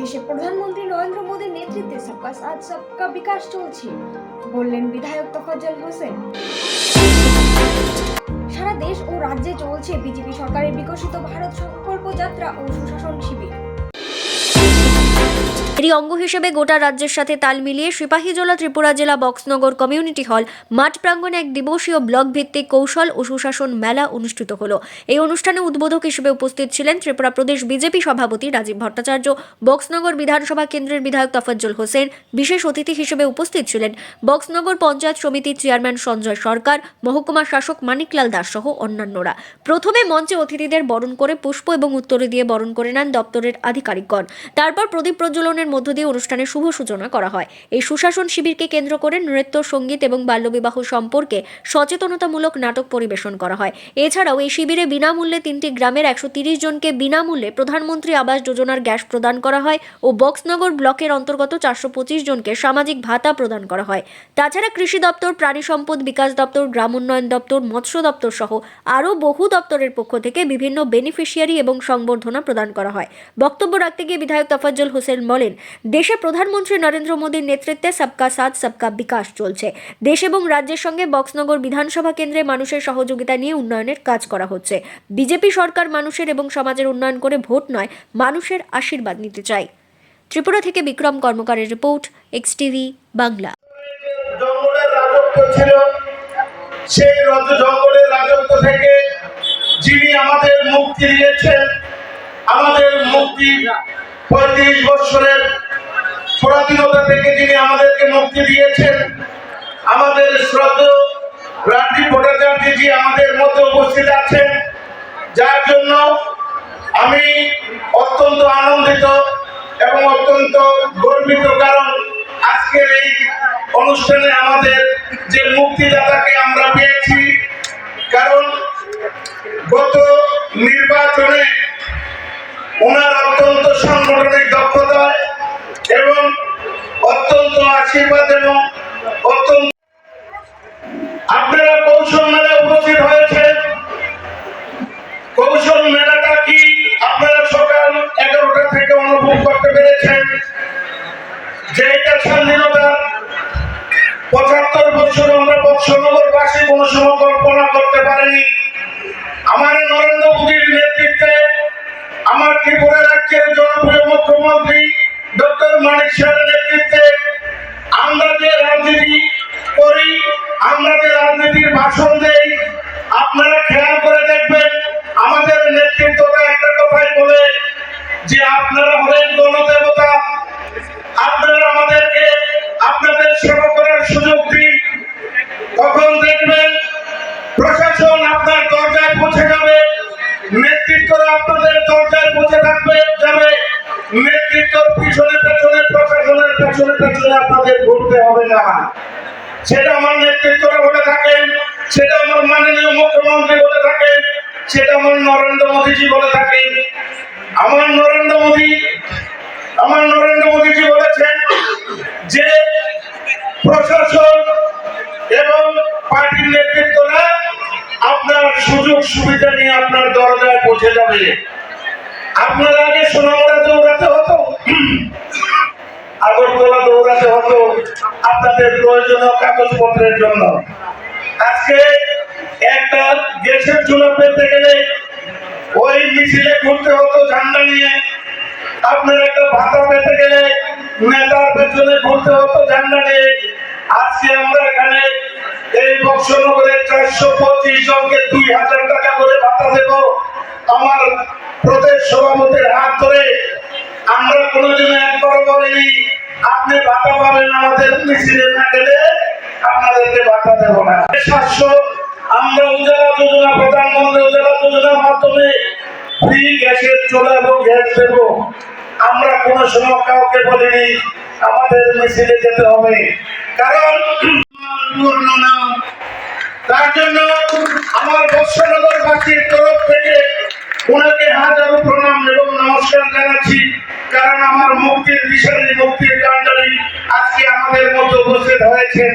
দেশে প্রধানমন্ত্রী নরেন্দ্র মোদীর নেতৃত্বে সবকা সাথ, সবকা বিকাশ চলছে, বললেন বিধায়ক তফাজ্জল হোসেন। সারা দেশ ও রাজ্যে চলছে বিজেপি সরকারের বিকশিত ভারত সংকল্প যাত্রা ও সুশাসন শিবির। এরই অঙ্গ হিসেবে গোটা রাজ্যের সাথে তাল মিলিয়ে সিপাহীজলা ত্রিপুরা জেলা বক্সনগর কমিউনিটি হল মাঠ প্রাঙ্গণে এক দিবসীয় ব্লক ভিত্তিক কৌশল ও সুশাসন মেলা অনুষ্ঠিত হলো। এই অনুষ্ঠানে উদ্বোধক হিসেবে উপস্থিত ছিলেন ত্রিপুরা প্রদেশ বিজেপি সভাপতি রাজীব ভট্টাচার্য, বক্সনগর বিধানসভা কেন্দ্রের বিধায়ক তফাজ্জল হোসেন, বিশেষ অতিথি হিসেবে উপস্থিত ছিলেন বক্সনগর পঞ্চায়েত সমিতির চেয়ারম্যান সঞ্জয় সরকার মহকুমা শাসক মানিকলাল দাস সহ অন্যান্যরা। প্রথমে মঞ্চে অতিথিদের বরণ করে পুষ্প এবং উত্তরে দিয়ে বরণ করে নেন দপ্তরের আধিকারিকগণ। তারপর প্রদীপ প্রজ্বলনের মধ্য দিয়ে অনুষ্ঠানের শুভ সূচনা করা হয়। এই সুশাসন শিবিরকে কেন্দ্র করে নৃত্য, সংগীত এবং বাল্যবিবাহ সম্পর্কে সচেতনতামূলক নাটক পরিবেশন করা হয়। এছাড়াও এই শিবিরে বিনামূল্যে তিনটি গ্রামের একশো জনকে বিনামূল্যে প্রধানমন্ত্রী আবাস যোজনার গ্যাস প্রদান করা হয় ও বক্সনগর ব্লকের অন্তর্গত চারশো পঁচিশ জনকে সামাজিক ভাতা প্রদান করা হয়। তাছাড়া কৃষি দপ্তর, প্রাণী সম্পদ বিকাশ দপ্তর, গ্রাম উন্নয়ন দপ্তর, মৎস্য দপ্তর সহ আরও বহু দপ্তরের পক্ষ থেকে বিভিন্ন বেনিফিশিয়ারি এবং সংবর্ধনা প্রদান করা হয়। বক্তব্য রাখতে গিয়ে বিধায়ক তফাজ্জল হোসেন বলেন, দেশে প্রধানমন্ত্রী নরেন্দ্র মোদীর নেতৃত্বে সবকা সাথ, সবকা বিকাশ চলছে। দেশ এবং রাজ্যের সঙ্গে বক্সনগর বিধানসভা কেন্দ্রে মানুষের সহযোগিতা নিয়ে উন্নয়নের কাজ করা হচ্ছে। বিজেপি সরকার মানুষের এবং সমাজের উন্নয়ন করে ভোট নয়, মানুষের আশীর্বাদ নিতে চায়। ত্রিপুরা থেকে বিক্রম কর্মকারের রিপোর্ট, এক্স টিভি, বাংলা। সেই রজ জঙ্গলের রাজত্ব থেকে যিনি আমাদের মুক্তি দিয়েছেন, আমাদের মুক্তি পঁয়ত্রিশ বৎসরের পরাধীনতা থেকে যিনি আমাদেরকে মুক্তি দিয়েছেন, আমাদের শ্রদ্ধেয় রাজীব ভট্টাচার্যজি আমাদের মধ্যে উপস্থিত আছেন। যার জন্য আমি অত্যন্ত আনন্দিত এবং অত্যন্ত গর্বিত, কারণ আজকের এই অনুষ্ঠানে আমাদের যে মুক্তিদাতাকে আমরা পেয়েছি, কারণ গত নির্বাচনে ওনার আশীর্বাদ এবং অত্যন্ত আপনারা কৌশল মেলায় উপস্থিত হয়েছেন। কৌশল মেলাটা কি আপনারা সকাল এগারোটা থেকে অনুভব করতে পেরেছেন? যে এটা স্বাধীনতা পঁচাত্তর বছর আমরা বৎসনগর বাসী কোনো সময় কল্পনা করতে পারিনি। আমার নরেন্দ্র মোদীর নেতৃত্বে আমার ত্রিপুরা রাজ্যের জনপ্রিয় মুখ্যমন্ত্রী ডক্টর মানিক সাহের তখন দেখবেন প্রশাসন আপনার দরজায় পৌঁছে যাবে নেতৃত্বরা আপনাদের দরজায় পৌঁছে থাকবে, যাবে। নেতৃত্বর পিছনে পেছনে, প্রশাসনের পেছনে পেছনে আপনাদের ঘুরতে হবে না। সেটা আমার নেতৃত্বরা বলে থাকেন, সেটা আমার মাননীয় মুখ্যমন্ত্রী বলে থাকেন, সেটা আমার নরেন্দ্র মোদীজি বলে থাকেন। আমার নরেন্দ্র মোদী, আমার নরেন্দ্র মোদীজি বলেছেন যে প্রশাসন এবং সুযোগ সুবিধা নিয়ে আপনার দরজায় পৌঁছে যাবে। আপনার আগে সোনামরা দৌড়াতে হতো। আগরতলা দৌড়াতে হতো আপনাদের প্রয়োজনীয় কাগজপত্রের জন্য। আজকে একটা গ্যাসের চুলা পেতে গেলে ওই মিছিলে ঘুরতে হতো ঝান্ডা নিয়ে। আপনার একটা ভাতা পেতে গেলে নেতার পেছনে ঘুরতে হতো ঝান্ডা নিয়ে। আজকে আমরা এখানে এই বক্সনগরে চারশো পঁচিশ জনকে প্রদেশ সভাপতির হাত ধরে আমরা কোনোদিন একবার বলিনি, আপনি ভাতা পাবেন আমাদের মিছিলে না গেলে আপনাদেরকে ভাতা দেব না। সাতশো আমরা উজালা যোজনা, প্রধানমন্ত্রী উজালা যোজনার মাধ্যমে ফ্রি গ্যাসের চোলা এবং গ্যাস দেব। আমরা কোনো সময় কাউকে বলিনি, আমাদের মিছিলে যেতে হবে। কারণ তার জন্য আমার বৎসনগরবাসীর কারণ আমার মুক্তির বিষয় মুক্তির কাণ্ডারি আজকে আমাদের মধ্যে উপস্থিত হয়েছেন।